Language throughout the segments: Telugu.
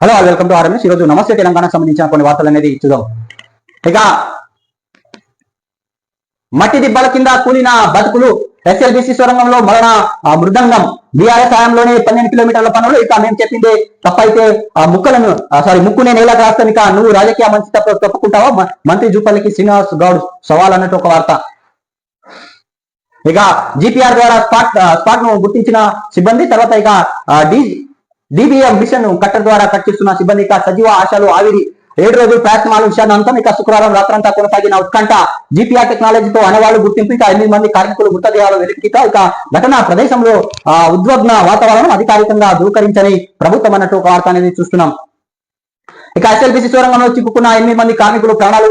హలో వెల్కమ్ టు ఆర్ఎంఎస్ ఈరోజు నమస్తే తెలంగాణకు సంబంధించిన కొన్ని వార్తలు అనేది చూద్దాం. ఇక మట్టి దిబ్బల కింద కూలిన బతుకులు ఎస్ఎల్బిసి సొరంగంలో మరణ మృదంగం. బీఆర్ఎస్ హయాంలోనే పన్నెండు కిలోమీటర్ల పనులు. ఇక మేము చెప్పింది తప్పైతే ఆ ముక్కలను సారీ ముక్కునే నేల రాస్తాను ఇక నువ్వు రాజకీయ మంచి తప్ప తప్పుకుంటావా? మంత్రి జూపల్లికి శ్రీనివాస్ గౌడ్ సవాల్ అన్నట్టు ఒక వార్త. ఇక జిపిఆర్ ద్వారా స్పాట్ స్పాట్ను గుర్తించిన సిబ్బంది తర్వాత ఇక డి డిబిఎం మిషన్ కట్టర్ ద్వారా కట్ చేస్తున్న సిబ్బంది ఇక సజీవ ఆశలు ఆవిరి. ఏడు రోజులు ప్రయత్నాలు విషయానంతం ఇక శుక్రవారం రాత్రంతా కొనసాగిన ఉత్కంఠ. జిపిఆర్ టెక్నాలజీతో అనేవాళ్ళు గుర్తింపు. ఇక ఎనిమిది మంది కార్మికులు మృతదేహాలు వెలికిత ఇక ఘటనా ప్రదేశంలో ఆ, ఉద్వగ్న వాతావరణం అధికారికంగా ధృవీకరించని ప్రభుత్వం అన్నట్టు ఒక వార్త అనేది చూస్తున్నాం. ఇక ఎస్ఎల్బిసి సొరంగంలో చిక్కుకున్న ఎనిమిది మంది కార్మికులు ప్రాణాలు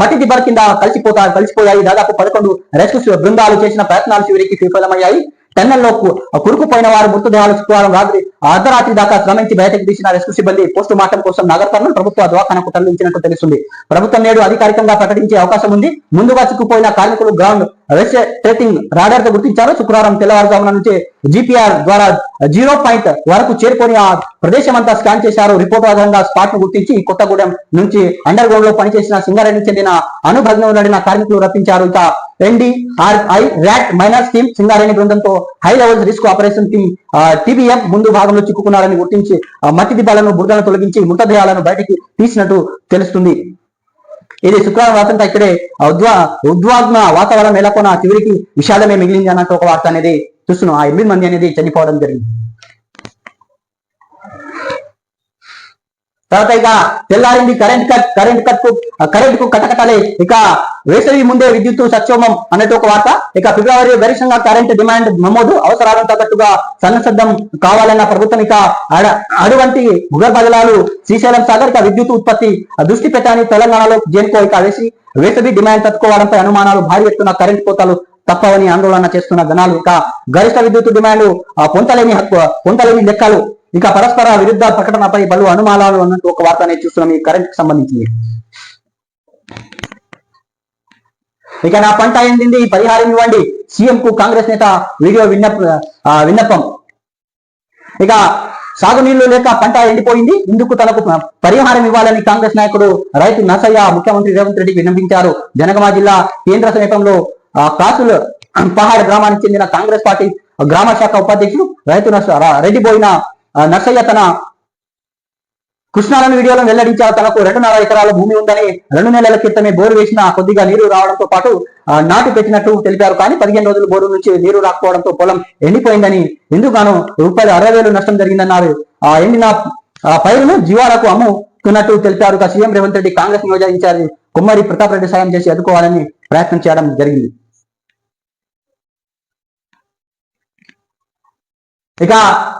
మట్టి దిబ్బల కింద కలిసిపోతా కలిసిపోయాయి. దాదాపు పదకొండు రెస్క్యూ బృందాలు చేసిన ప్రయత్నాలు చివరికి విఫలమయ్యాయి. టెన్నెల్లో కు- కురుకుపోయిన వారు మృతదేహాలు శుక్రవారం రాత్రి అర్ధరాత్రి దాకా శ్రమించి బయటకు తీసిన రెస్క్యూ సిబ్బంది పోస్టు మార్టం కోసం నగర కర్నూలు ప్రభుత్వ దవాఖానకు తరలించినట్టు తెలుస్తుంది. ప్రభుత్వం నేడు అధికారికంగా ప్రకటించే అవకాశం ఉంది. ముందుగా చిక్కుపోయిన కార్మికులు గ్రౌండ్ రెస్టేటింగ్ రాడార్తో గుర్తించారు. శుక్రవారం తెల్లవారుజామున నుంచి జిపిఆర్ ద్వారా జీరో పాయింట్ వరకు చేరుకొని ఆ ప్రదేశం అంతా స్కాన్ చేశారు. రిపోర్ట్ ఆధారంగా స్పాట్ను గుర్తించి కొత్తగూడెం నుంచి అండర్ గ్రౌండ్లో పనిచేసిన సింగారెడ్డికి చెందిన అనుభగ్నం నడిన కార్మికులు రప్పించారు. ఇక NDRI rat miner team Singareni బృందంతో high level risk operation team TBM ముందు భాగంలో చిక్కుకున్నారని గుర్తించి మట్టి దిబ్బలను బురదలను తొలగించి మృతదేహాలను బయటికి తీసినట్టు తెలుస్తుంది. ఇది శుక్రవారం రాత్రంతా ఇక్కడే ఉద్వా ఉద్వాగ్న వాతావరణం నెలకొన్న చివరికి విషాదమే మిగిలింది అన్నట్టు ఒక వార్త అనేది చూస్తున్నాం. ఆ ఎనిమిది మంది అనేది చనిపోవడం జరిగింది. తర్వాత ఇక తెల్లారింది కరెంట్ కట్ కరెంట్ కట్కు కరెంట్కు కటకటాలే. ఇక వేసవి ముందే విద్యుత్ సక్షోమం అన్నట్టు ఒక వార్త. ఇక ఫిబ్రవరి గరిష్టంగా కరెంట్ డిమాండ్ నమోదు అవసరాలను తగ్గట్టుగా సన్నసద్ధం కావాలన్న ప్రభుత్వం ఇక అడ- అటువంటి భూగర్భ శ్రీశైలం సాగర్ ఇక విద్యుత్ ఉత్పత్తి దృష్టి పెట్టాలని తెలంగాణలో జేన్కో ఇక వేసి వేసవి డిమాండ్ తట్టుకోవడంపై అనుమానాలు భారీ ఎత్తున కరెంట్ కోతలు తప్పవని ఆందోళన చేస్తున్న జనాలు. ఇక గరిష్ట విద్యుత్ డిమాండ్ ఆ, పొంతలేని హక్కు పొంతలేని లెక్కలు ఇక పరస్పర విరుద్ధ ప్రకటనపై పలు అనుమానాలు అన్నట్టు ఒక వార్త అనేది చూస్తున్నాం ఈ కరెంట్కి సంబంధించింది. ఇక నా పంట ఎండింది పరిహారం ఇవ్వండి. సీఎం కు కాంగ్రెస్ నేత వీడియో విన్నప విన్నపం. ఇక సాగునీళ్ళు లేక పంట ఎండిపోయింది ఇందుకు తనకు పరిహారం ఇవ్వాలని కాంగ్రెస్ నాయకుడు రైతు నసయ్య ముఖ్యమంత్రి రేవంత్ రెడ్డికి విన్నవించారు. జనగామ జిల్లా కేంద్ర సమీపంలో ఆ, కాసులు పహాడ్ గ్రామానికి చెందిన కాంగ్రెస్ పార్టీ గ్రామ శాఖ ఉపాధ్యక్షుడు రైతు నర్స- రెడ్డి నర్సయ్య తన కృష్ణాలను వీడియోలో వెల్లడించారు. తనకు రెండున్నర ఎకరాల భూమి ఉందని రెండు నెలల క్రితమే బోరు వేసిన కొద్దిగా నీరు రావడంతో పాటు నాటు పెట్టినట్టు తెలిపారు. కానీ పదిహేను రోజులు బోరు నుంచి నీరు రాకపోవడంతో పొలం ఎండిపోయిందని ఎందుకుగాను రూపాయలు అరవై వేలు నష్టం జరిగిందన్నారు. ఆ ఎండిన ఆ, పైరును జీవాలకు అమ్ముతున్నట్టు తెలిపారు. సీఎం రేవంత్ రెడ్డి కాంగ్రెస్ నియోజక ఇన్ఛార్జి కుమ్మరి ప్రతాప్ రెడ్డి సాయం చేసి అందుకోవాలని ప్రయత్నం చేయడం జరిగింది. ఇక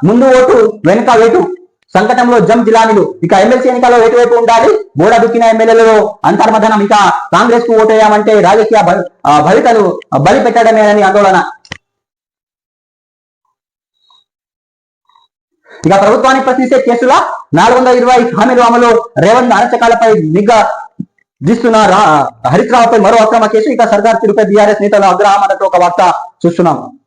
ముందు ఓటు వెనుక వేటు. సంకటంలో జం జిలానీలు ఇక ఎమ్మెల్సీ ఎన్నికల్లో ఎటువైపు ఉండాలి? గోడ దుక్కిన ఎమ్మెల్యేలలో అంతర్మధనం ఇక కాంగ్రెస్కు ఓటేయామంటే రాజకీయ బలితలు బలి పెట్టడమేనని ఆందోళన. ఇక ప్రభుత్వాన్ని ప్రశ్నించే కేసుల? నాలుగు వందల ఇరవై హామీలు అమలు. రేవంత్ అరచకాలపై నిఘా దిస్తున్న రా- రావుపై మరో అక్రమ కేసు. ఇక సర్దార్ తిరుపతి బీఆర్ఎస్ నేతల అగ్రహం ఒక వార్త చూస్తున్నాం.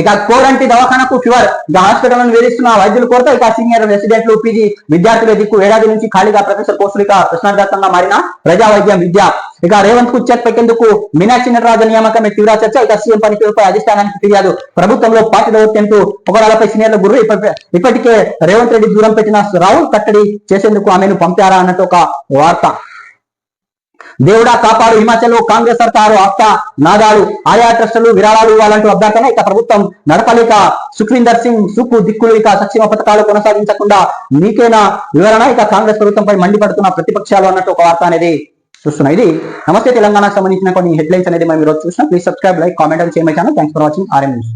ఇక కోరంటి దవాఖానకు ఫీవర్. ఇక హాస్పిటల్ వేధిస్తున్న వైద్యుల కొరత ఇక సీనియర్ రెసిడెంట్లు పీజీ విద్యార్థుల దిక్కు ఏడాది నుంచి ఖాళీగా ప్రొఫెసర్ కోర్సులు ఇక ప్రశ్నార్థకంగా మారిన ప్రజా వైద్యం. విద్య ఇక రేవంత్కు చెక్ పెట్టేందుకు మీనాక్షి నటరాజు నియామకమే తీవ్ర చర్చ. ఇక సీఎం పనితీరుపై అధిష్టానానికి ఫిర్యాదు. ప్రభుత్వంలో పార్టీ దౌత్యంతో ఒకడాలపై సీనియర్ల గురు ఇప్పటికే రేవంత్ రెడ్డి దూరం పెట్టిన రాహుల్ కట్టడి చేసేందుకు ఆమెను పంపారా అన్నట్టు ఒక వార్త. దేవుడా కాపాడు హిమాచల్ కాంగ్రెస్ సర్కారు ఆస్థ నాదాలు ఆయా ట్రస్టులు విరాళాలు ఇవ్వాలంటూ అభ్యర్థన ఇక ప్రభుత్వం నడపలేక సుఖ్వీందర్ సింగ్ సుక్కు దిక్కులు ఇక సంక్షేమ పథకాలు కొనసాగించకుండా మీకేనా వివరణ? ఇక కాంగ్రెస్ ప్రభుత్వంపై మండిపడుతున్న ప్రతిపక్షాలు అన్నట్టు ఒక వార్త అనేది చూస్తున్నాం ఇది నమస్తే తెలంగాణకు సంబంధించిన కొన్ని హెడ్లైన్స్ అనేది మేము ఈరోజు చూసినా. ప్లీజ్ సబ్స్క్రైబ్ లైక్ కామెంట్ అని చేయమని channel. Thanks for watching. RM news.